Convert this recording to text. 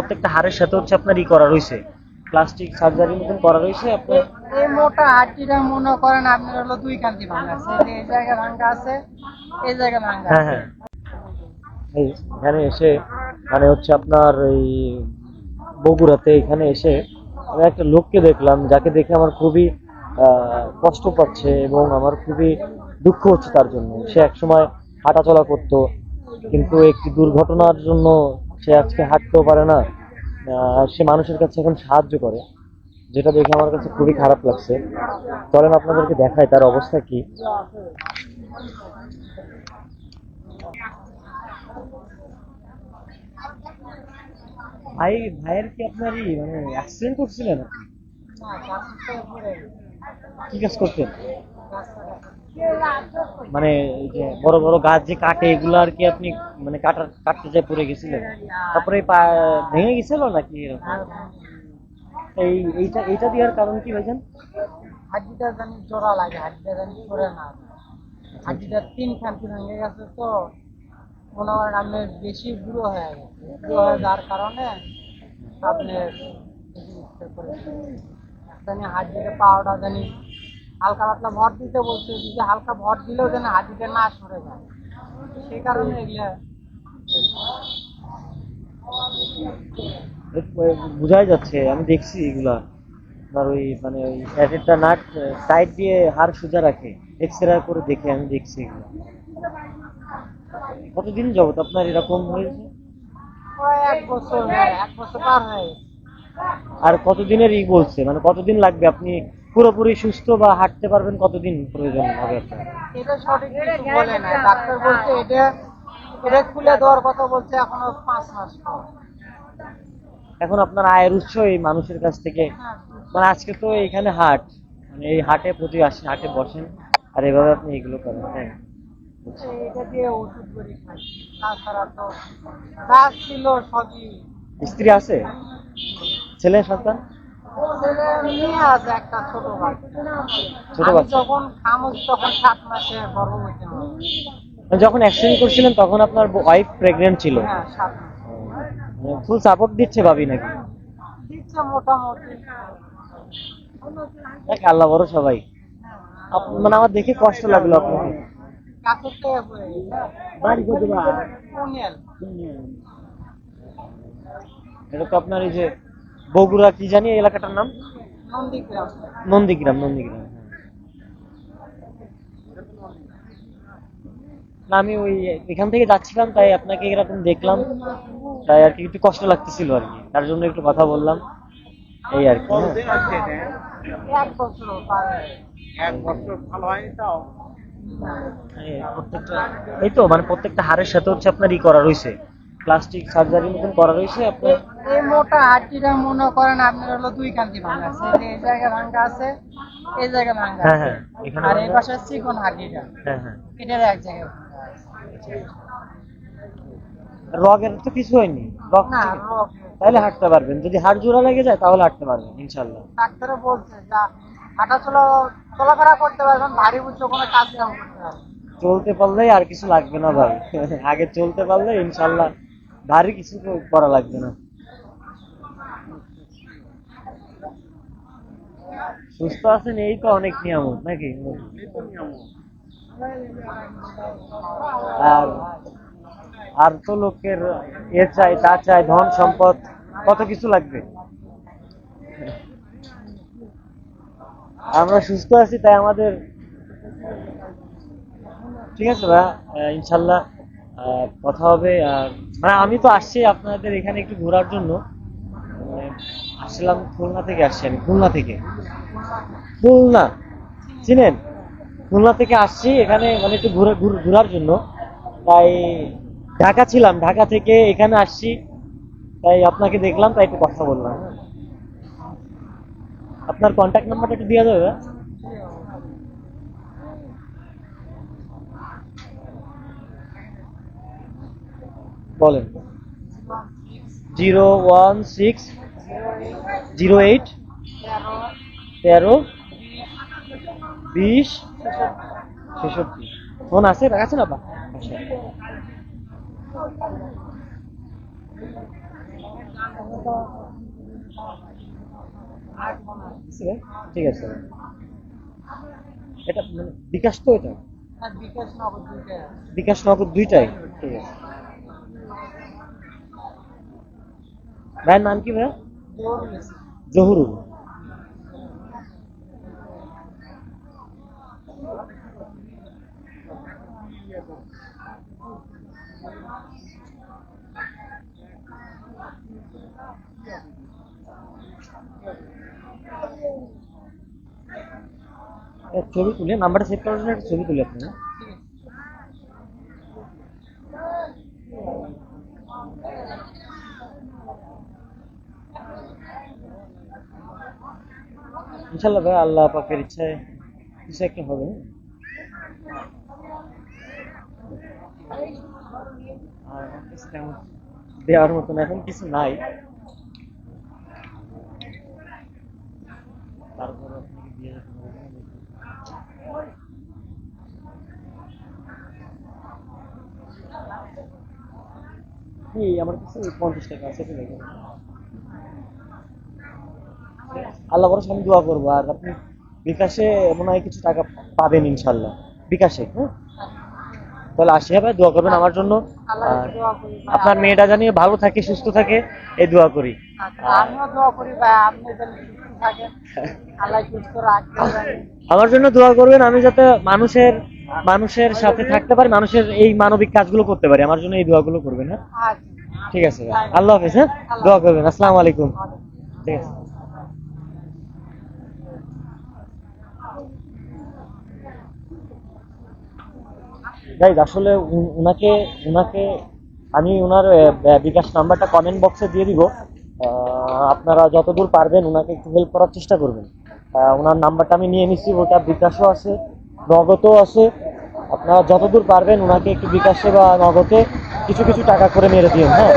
প্রত্যেকটা হাড়ের সাথে হচ্ছে আপনার ই করা রয়েছে। প্লাস্টিক সার্জারি মতন করা রয়েছে আপনার এই মোটা হাড্ডিটা মনে করেন আপনার হলো দুই কান্তি ভাঙা আছে। এই জায়গায় ভাঙা আছে এই জায়গায় ভাঙা হ্যাঁ আছে হ্যাঁ। এই এখানে এসে মানে হচ্ছে আপনার এই বগুড়াতে এখানে এসে আমি একটা লোককে দেখলাম যাকে দেখে আমার খুবই আহ, কষ্ট পাচ্ছে এবং আমার খুবই দুঃখ হচ্ছে তার জন্য। সে একসময় হাঁটাচলা করতো কিন্তু একটি দুর্ঘটনার জন্য সে আজকে হাঁটতেও পারে না সে মানুষের কাছে এখন সাহায্য করে, যেটা দেখে আমার কাছে খুবই খারাপ লাগছে চলেন আপনাদেরকে দেখায় তার অবস্থা কি ভাই, ভাইয়ের কি আপনার মানে অ্যাক্সিডেন্ট করছিলেন আপনি? কি কাজ করতেন? মানে যে বড় বড় গাছ যে কাটে এগুলো আর কি আপনি মানে কাটার কাটতে যায় পড়ে গেছিলেন? তারপরে ভেঙে গেছিল নাকি এরকম? এই এইটা এইটা দেওয়ার কারণ কি ভাইজান? হাড্ডিটা জানি জোড়া লাগে হাড্ডিটা জানি সরে না। হাড্ডিটা তিন খান্তি ভেঙে গেছে তো মনে করেন বেশি বুড়ো হয়ে গেছে। বুড়ো হয়ে যাওয়ার কারণে আপনি। জানি হাড্ডিটা পাওয়াটা জানি হালকা পাতলা ভর দিতে বলছে যদি হালকা ভর দিলেও যেন হাড্ডিটা না সরে যায়। সেই কারণে এগুলা বোঝাই যাচ্ছে আমি দেখছি এগুলা। আপনার ওই মানে ওই একটা নাট সাইড দিয়ে হাড় সোজা রাখে এক্স রে করে দেখে আমি দেখছি এগুলো। কতদিন যাবত আপনার এরকম হয়েছে? এক বছর হয়ে- এক বছর পার আর কতদিনের ই বলছে? মানে কতদিন লাগবে আপনি পুরোপুরি সুস্থ বা হাঁটতে পারবেন কতদিন প্রয়োজন হবে আপনার? এটা সঠিক কিছু বলে না ডাক্তার বলছে এটা এটা খুলে দেওয়ার কথা বলছে এখনও পাঁচ মাস পর। এখন আপনার আয়ের উৎস এই মানুষের কাছ থেকে। মানে আজকে তো এখানে হাট মানে এই হাটে প্রতি আসেন হাটে বসেন আর এভাবে আপনি এগুলো করেন হ্যাঁ এটা দিয়ে ওষুধ করে খাই। তাছাড়া তো গাছ ছিল সবই। স্ত্রী আছে? ছেলে সন্তান? ছেলে আছে একটা ছোট ছোট বাচ্চা? যখন খামোশ তখন সাত মাসে গর্ভবতী মানে যখন অ্যাক্সিডেন্ট করছিলেন তখন আপনার ওয়াইফ প্রেগনেন্ট ছিল? হ্যাঁ সাত ফুল সাপোর্ট দিচ্ছে ভাবি নাকি? দিচ্ছে মোটামুটি। দেখ আল্লাহ বড় সবাই মানে আমার দেখে কষ্ট লাগল আপনাকে। এটা তো আপনার এই যে বগুড়া কি জানি এলাকাটার নাম? নন্দীগ্রাম। নন্দীগ্রাম নন্দীগ্রাম। না আমি ওই এখান থেকে যাচ্ছিলাম তাই আপনাকে এরকম দেখলাম। তাই আর কি একটু কষ্ট লাগতেছিল আর কি তার জন্য একটু কথা বললাম। এই আর কি হ্যাঁ। হয়ে এই তো মানে প্রত্যেকটা হাড়ের সাথে হচ্ছে আপনার ই করা রয়েছে। প্লাস্টিক সার্জারি মতন করা রয়েছে আপনার এই মোটা হাড্ডিটা মনে করেন আপনার হলো দুই কান্তি ভাঙা আছে। এই জায়গায় ভাঙা আছে এই জায়গায় ভাঙা হ্যাঁ আছে। হ্যাঁ আর এই পাশে চিকন হাড্ডিটা হ্যাঁ হ্যাঁ। এটার এক জায়গায় রগের তো কিছু হয়নি। রগ না তাহলে হাঁটতে পারবেন। যদি হাড় জোড়া লেগে যায় তাহলে হাঁটতে পারবেন ইনশাল্লাহ ডাক্তারও বলছে যা হাঁটাচলা চলাফেরা করতে পারবেন ভারী উচ্চ কোনো কাজ কাম করতে পারবেন। চলতে পারলেই আর কিছু লাগবে না ভাই। আগে চলতে পারলে ইনশাল্লাহ ভারী কিছু তো করা লাগবে না। সুস্থ আছেন এই তো অনেক নিয়ামত, নাকি? আর আর তো লোকের এ চাই, তা চাই, ধন সম্পদ, কত কিছু লাগবে? আমরা সুস্থ আছি, তাই আমাদের ঠিক আছে ভাই ইনশাল্লাহ কথা হবে, আর মানে আমি তো আসছি আপনাদের এখানে একটু ঘোরার জন্য। আসছিলাম খুলনা থেকে আসছি আমি, খুলনা থেকে। খুলনা, চিনেন? খুলনা থেকে আসছি এখানে মানে একটু ঘুর- ঘোরার জন্য। তাই ঢাকা ছিলাম, ঢাকা থেকে এখানে আসছি। তাই আপনাকে দেখলাম, তাই একটু কথা বললাম। আপনার কন্ট্যাক্ট নাম্বারটা একটু দেওয়া যাবে বলেন। Zero one six zero eight তেরো বিশ ছেষট্টি। ফোন আছে? রাখাছেন আপা আচ্ছা। ঠিক আছে। এটা মানে বিকাশ তো এটা? আর বিকাশ নগদ দুইটাই আছে। ঠিক আছে। ভাইয়ের নাম কি ভাইয়া? আছে। জহুরুল। ছবি তুলে নাম্বারটা সেভ করার জন্য একটা ছবি তুলে আপনি হ্যাঁ? ইনশাল্লাহ ভাই, আল্লাহ পাকের ইচ্ছায় কিছু একটা হবে। দেওয়ার মতন এখন কিছু নাই। তারপর আমার কাছে পঞ্চাশ টাকা আছে আল্লাহ বড় আমি দোয়া করব আর আপনি বিকাশে মনে হয় কিছু টাকা পাবেন ইনশাল্লাহ। বিকাশে হ্যাঁ? তাহলে আসি হবে দোয়া করবেন আমার জন্য। আর করি ভাই, আপনার মেয়েটা জানি ভালো থাকে সুস্থ থাকে এই দোয়া করি। আচ্ছা, করি ভাই আমার জন্য দোয়া করবেন আমি যাতে মানুষের মানুষের সাথে থাকতে পারি মানুষের এই মানবিক কাজগুলো করতে পারি। আমার জন্য এই দোয়াগুলো করবেন হ্যাঁ? আচ্ছা। ঠিক আছে ভাই। আল্লাহ হাফিজ হ্যাঁ? দোয়া করবেন আসসালামু আলাইকুম। ঠিক আছে। গাইজ আসলে উনাকে উনাকে আমি ওনার বিকাশ নাম্বারটা কমেন্ট বক্সে দিয়ে দিব। আপনারা যতদূর পারবেন ওনাকে একটু হেল্প করার চেষ্টা করবেন। ওনার নাম্বারটা আমি নিয়ে নিচ্ছি ওটা বিকাশও আছে, নগদও আছে। আপনারা যতদূর পারবেন ওনাকে একটু বিকাশে বা নগদে কিছু কিছু টাকা করে মেরে দিন হ্যাঁ?